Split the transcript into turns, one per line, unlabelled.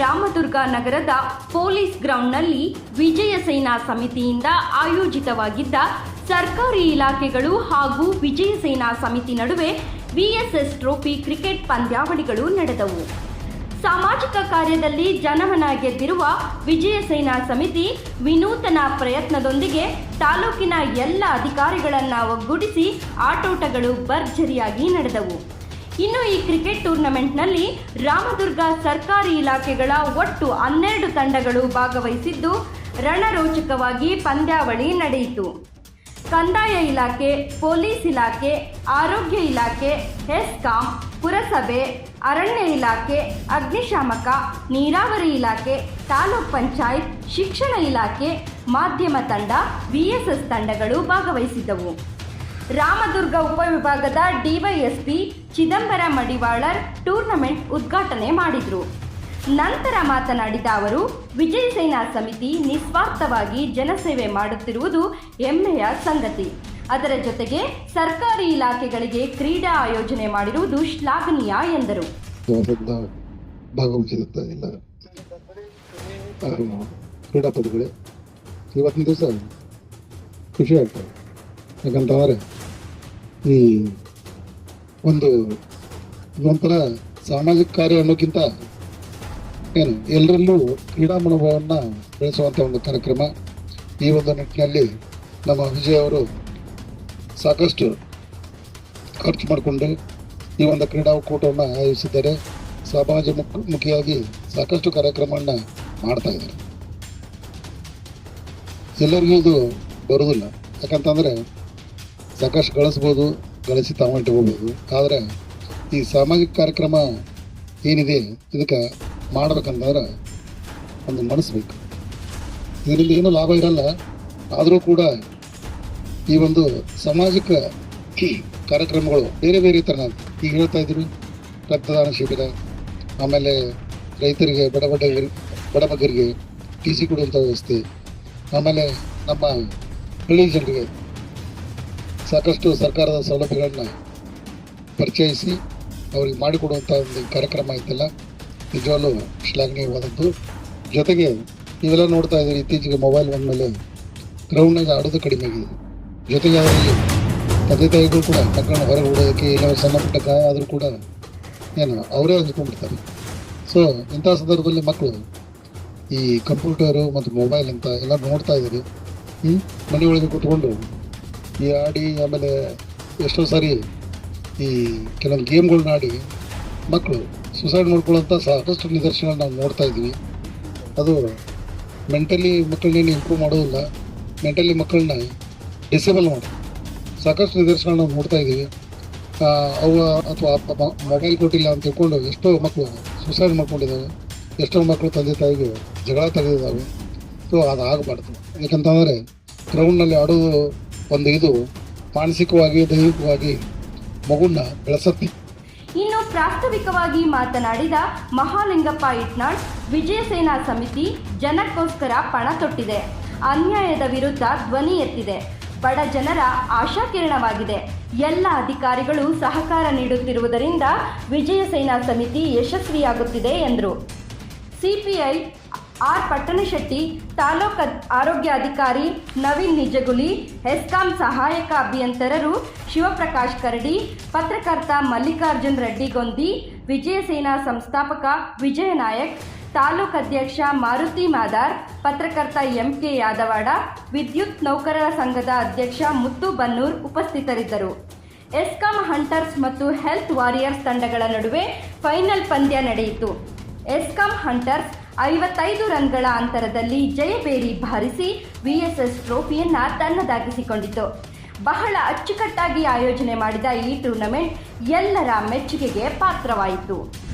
ರಾಮದುರ್ಗ ನಗರದ ಪೊಲೀಸ್ ಗ್ರೌಂಡ್ನಲ್ಲಿ ವಿಜಯ ಸೇನಾ ಸಮಿತಿಯಿಂದ ಆಯೋಜಿತವಾಗಿದ್ದ ಸರ್ಕಾರಿ ಇಲಾಖೆಗಳು ಹಾಗೂ ವಿಜಯ ಸೇನಾ ಸಮಿತಿ ನಡುವೆ ವಿಎಸ್ಎಸ್ ಟ್ರೋಫಿ ಕ್ರಿಕೆಟ್ ಪಂದ್ಯಾವಳಿಗಳು ನಡೆದವು. ಸಾಮಾಜಿಕ ಕಾರ್ಯದಲ್ಲಿ ಜನಮನ ಗೆದ್ದಿರುವ ವಿಜಯ ಸೇನಾ ಸಮಿತಿ ವಿನೂತನ ಪ್ರಯತ್ನದೊಂದಿಗೆ ತಾಲೂಕಿನ ಎಲ್ಲ ಅಧಿಕಾರಿಗಳನ್ನು ಒಗ್ಗೂಡಿಸಿ ಆಟೋಟಗಳು ಭರ್ಜರಿಯಾಗಿ ನಡೆದವು. ಇನ್ನು ಈ ಕ್ರಿಕೆಟ್ ಟೂರ್ನಮೆಂಟ್ನಲ್ಲಿ ರಾಮದುರ್ಗ ಸರ್ಕಾರಿ ಇಲಾಖೆಗಳ ಒಟ್ಟು ಹನ್ನೆರಡು ತಂಡಗಳು ಭಾಗವಹಿಸಿದ್ದು, ರಣರೋಚಕವಾಗಿ ಪಂದ್ಯಾವಳಿ ನಡೆಯಿತು. ಕಂದಾಯ ಇಲಾಖೆ, ಪೊಲೀಸ್ ಇಲಾಖೆ, ಆರೋಗ್ಯ ಇಲಾಖೆ, ಹೆಸ್ಕಾಂ, ಪುರಸಭೆ, ಅರಣ್ಯ ಇಲಾಖೆ, ಅಗ್ನಿಶಾಮಕ, ನೀರಾವರಿ ಇಲಾಖೆ, ತಾಲೂಕ್ ಪಂಚಾಯತ್, ಶಿಕ್ಷಣ ಇಲಾಖೆ, ಮಾಧ್ಯಮ ತಂಡ, ವಿಎಸ್ಎಸ್ ತಂಡಗಳು ಭಾಗವಹಿಸಿದ್ದವು. ರಾಮದುರ್ಗ ಉಪವಿಭಾಗದ ಡಿವೈಎಸ್ಪಿ ಚಿದಂಬರ ಮಡಿವಾಳರ್ ಟೂರ್ನಮೆಂಟ್ ಉದ್ಘಾಟನೆ ಮಾಡಿದರು. ನಂತರ ಮಾತನಾಡಿದ ಅವರು, ವಿಜಯ ಸೇನಾ ಸಮಿತಿ ನಿಸ್ವಾರ್ಥವಾಗಿ ಜನಸೇವೆ ಮಾಡುತ್ತಿರುವುದು ಹೆಮ್ಮೆಯ ಸಂಗತಿ. ಅದರ ಜೊತೆಗೆ ಸರ್ಕಾರಿ ಇಲಾಖೆಗಳಿಗೆ ಕ್ರೀಡಾ ಆಯೋಜನೆ ಮಾಡಿರುವುದು ಶ್ಲಾಘನೀಯ ಎಂದರು.
ಕ್ರೀಡಾಪಟುಗಳೇ, ಇವತ್ತಿನ ದಿವಸ ಖುಷಿ ಆಗ್ತದೆ. ಯಾಕಂತಂದರೆ ಈ ಒಂದು ಒಂಥರ ಸಾಮಾಜಿಕ ಕಾರ್ಯ ಅನ್ನೋಕ್ಕಿಂತ ಏನು, ಎಲ್ಲರಲ್ಲೂ ಕ್ರೀಡಾ ಮನೋಭಾವವನ್ನು ಬೆಳೆಸುವಂಥ ಒಂದು ಕಾರ್ಯಕ್ರಮ. ಈ ಒಂದು ನಿಟ್ಟಿನಲ್ಲಿ ನಮ್ಮ ವಿಜಯ್ ಅವರು ಸಾಕಷ್ಟು ಖರ್ಚು ಮಾಡಿಕೊಂಡು ಈ ಒಂದು ಕ್ರೀಡಾ ಒಕ್ಕೂಟವನ್ನು ಆಯೋಜಿಸಿದ್ದಾರೆ. ಸಮಾಜ ಮುಖ, ಮುಖಿಯಾಗಿ ಸಾಕಷ್ಟು ಕಾರ್ಯಕ್ರಮವನ್ನು ಮಾಡ್ತಾ ಇದ್ದಾರೆ. ಎಲ್ಲರಿಗೂ ಇದು ಬರೋದಿಲ್ಲ ಯಾಕಂತಂದರೆ ಸಾಕಷ್ಟು ಗಳಿಸ್ಬೋದು, ಗಳಿಸಿ ತಾವು ಇಟ್ಕೋಬೋದು ಆದರೆ ಈ ಸಾಮಾಜಿಕ ಕಾರ್ಯಕ್ರಮ ಏನಿದೆ, ಇದಕ್ಕೆ ಮಾಡ್ಬೇಕಂತಂದ್ರೆ ಒಂದು ಮನಸ್ಸು ಬೇಕು. ಇದರಿಂದ ಏನೂ ಲಾಭ ಇರಲ್ಲ. ಆದರೂ ಕೂಡ ಈ ಒಂದು ಸಾಮಾಜಿಕ ಕಾರ್ಯಕ್ರಮಗಳು ಬೇರೆ ಬೇರೆ ಥರ ಈಗ ಹೇಳ್ತಾ ಇದ್ರು ರಕ್ತದಾನ ಶಿಬಿರ, ಆಮೇಲೆ ರೈತರಿಗೆ, ಬಡ ಬಡ ಬಡಬಗ್ಗರಿಗೆ ಟಿ ಸಿ ಕೊಡುವಂಥ ವ್ಯವಸ್ಥೆ, ಆಮೇಲೆ ನಮ್ಮ ಹಳ್ಳಿ ಜನರಿಗೆ ಸಾಕಷ್ಟು ಸರ್ಕಾರದ ಸೌಲಭ್ಯಗಳನ್ನು ಪರಿಚಯಿಸಿ ಅವರಿಗೆ ಮಾಡಿಕೊಡುವಂಥ ಒಂದು ಕಾರ್ಯಕ್ರಮ ಇತ್ತಲ್ಲ, ನಿಜವಾಗಲೂ ಶ್ಲಾಘನೀಯವಾದದ್ದು. ಜೊತೆಗೆ ಇವೆಲ್ಲ ನೋಡ್ತಾ ಇದ್ದೀರಿ, ಇತ್ತೀಚೆಗೆ ಮೊಬೈಲ್ ಬಂದಮೇಲೆ ಗ್ರೌಂಡ್ನಾಗ ಆಡೋದು ಕಡಿಮೆ ಆಗಿದೆ. ಜೊತೆಗೆ ಅದರಲ್ಲಿ ತಂದೆ ತಾಯಿಗಳು ಕೂಡ ಮಕ್ಕಳನ್ನ ಹೊರಗೆ ಓಡೋದಕ್ಕೆ ಇಲ್ಲ ಸಣ್ಣ ಪುಟ್ಟ ಆದರೂ ಕೂಡ ಏನು, ಅವರೇ ಹಂಚ್ಕೊಂಡ್ಬಿಡ್ತಾರೆ ಸೊ ಇಂಥ ಸಂದರ್ಭದಲ್ಲಿ ಮಕ್ಕಳು ಈ ಕಂಪ್ಯೂಟರು ಮತ್ತು ಮೊಬೈಲ್ ಅಂತ ಎಲ್ಲ ನೋಡ್ತಾ ಇದ್ದಾರೆ. ಹ್ಞೂ ಮನೆಯೊಳಗೆ ಕೂತ್ಕೊಂಡು ಈ ಆಡಿ ಆಮೇಲೆ ಎಷ್ಟೋ ಸಾರಿ ಈ ಕೆಲವೊಂದು ಗೇಮ್ಗಳನ್ನ ಆಡಿ ಮಕ್ಕಳು ಸುಸೈಡ್ ಮಾಡ್ಕೊಳ್ಳೋಂಥ ಸಾಕಷ್ಟು ನಿದರ್ಶನ ನಾವು ನೋಡ್ತಾ ಇದ್ವಿ. ಅದು ಮೆಂಟಲಿ ಮಕ್ಕಳನ್ನೇನು ಇಂಪ್ರೂವ್ ಮಾಡೋದಿಲ್ಲ ಮೆಂಟಲಿ ಮಕ್ಕಳನ್ನ ಡಿಸೇಬಲ್ ಮಾಡಿ. ಸಾಕಷ್ಟು ನಿದರ್ಶನ ನಾವು ನೋಡ್ತಾ ಇದ್ದೀವಿ ಅವ ಅಥವಾ ಮೊಬೈಲ್ ಕೊಟ್ಟಿಲ್ಲ ಅಂತ ತಿಳ್ಕೊಂಡು ಎಷ್ಟೋ ಮಕ್ಕಳು ಸುಸೈಡ್ ಮಾಡ್ಕೊಂಡಿದ್ದಾವೆ ಎಷ್ಟೋ ಮಕ್ಕಳು ತಂದೆ ತಾಯಿಗೆ ಜಗಳ ತೆಗೆದಿದ್ದಾವೆ ಸೊ ಅದು ಆಗಬಾರ್ದು ಯಾಕಂತಂದರೆ ಗ್ರೌಂಡ್ನಲ್ಲಿ ಆಡೋದು ಒಂದು ಇದು ಮಾನಸಿಕವಾಗಿ, ದೈಹಿಕವಾಗಿ ಮಗುನ ಬೆಳೆಸತ್ತೆ.
ಇನ್ನು ಪ್ರಾಸ್ತಾವಿಕವಾಗಿ ಮಾತನಾಡಿದ ಮಹಾಲಿಂಗಪ್ಪ ಇಟ್ನಾಳ್, ವಿಜಯ ಸೇನಾ ಸಮಿತಿ ಜನಕ್ಕೋಸ್ಕರ ಪಣ ತೊಟ್ಟಿದೆ. ಅನ್ಯಾಯದ ವಿರುದ್ಧ ಧ್ವನಿ ಎತ್ತಿದೆ. ಬಡ ಜನರ ಆಶಾಕಿರಣವಾಗಿದೆ. ಎಲ್ಲ ಅಧಿಕಾರಿಗಳು ಸಹಕಾರ ನೀಡುತ್ತಿರುವುದರಿಂದ ವಿಜಯ ಸೇನಾ ಸಮಿತಿ ಯಶಸ್ವಿಯಾಗುತ್ತಿದೆ ಎಂದರು. ಸಿಪಿಐ ಆರ್ ಪಟ್ಟಣಶೆಟ್ಟಿ ತಾಲೂಕು ಆರೋಗ್ಯಾಧಿಕಾರಿ ನವೀನ್ ನಿಜಗುಲಿ, ಹೆಸ್ಕಾಂ ಸಹಾಯಕ ಅಭಿಯಂತರರು ಶಿವಪ್ರಕಾಶ್ ಕರಡಿ, ಪತ್ರಕರ್ತ ಮಲ್ಲಿಕಾರ್ಜುನ್ ರೆಡ್ಡಿಗೊಂದಿ ವಿಜಯ ಸೇನಾ ಸಂಸ್ಥಾಪಕ ವಿಜಯ ನಾಯಕ್, ತಾಲೂಕು ಅಧ್ಯಕ್ಷ ಮಾರುತಿ ಮಾದಾರ್, ಪತ್ರಕರ್ತ ಎಂ ಕೆ ಯಾದವಾಡ, ವಿದ್ಯುತ್ ನೌಕರರ ಸಂಘದ ಅಧ್ಯಕ್ಷ ಮುತ್ತು ಬನ್ನೂರ್ ಉಪಸ್ಥಿತರಿದ್ದರು. ಎಸ್ಕಾಂ ಹಂಟರ್ಸ್ ಮತ್ತು ಹೆಲ್ತ್ ವಾರಿಯರ್ಸ್ ತಂಡಗಳ ನಡುವೆ ಫೈನಲ್ ಪಂದ್ಯ ನಡೆಯಿತು. ಎಸ್ಕಾಂ ಹಂಟರ್ಸ್ ಐವತ್ತೈದು ರನ್ಗಳ ಅಂತರದಲ್ಲಿ ಜಯಬೇರಿ ಬಾರಿಸಿ ವಿಎಸ್ಎಸ್ ಟ್ರೋಫಿಯನ್ನ ತನ್ನದಾಗಿಸಿಕೊಂಡಿತು. ಬಹಳ ಅಚ್ಚುಕಟ್ಟಾಗಿ ಆಯೋಜನೆ ಮಾಡಿದ ಈ ಟೂರ್ನಮೆಂಟ್ ಎಲ್ಲರ ಮೆಚ್ಚುಗೆಗೆ ಪಾತ್ರವಾಯಿತು.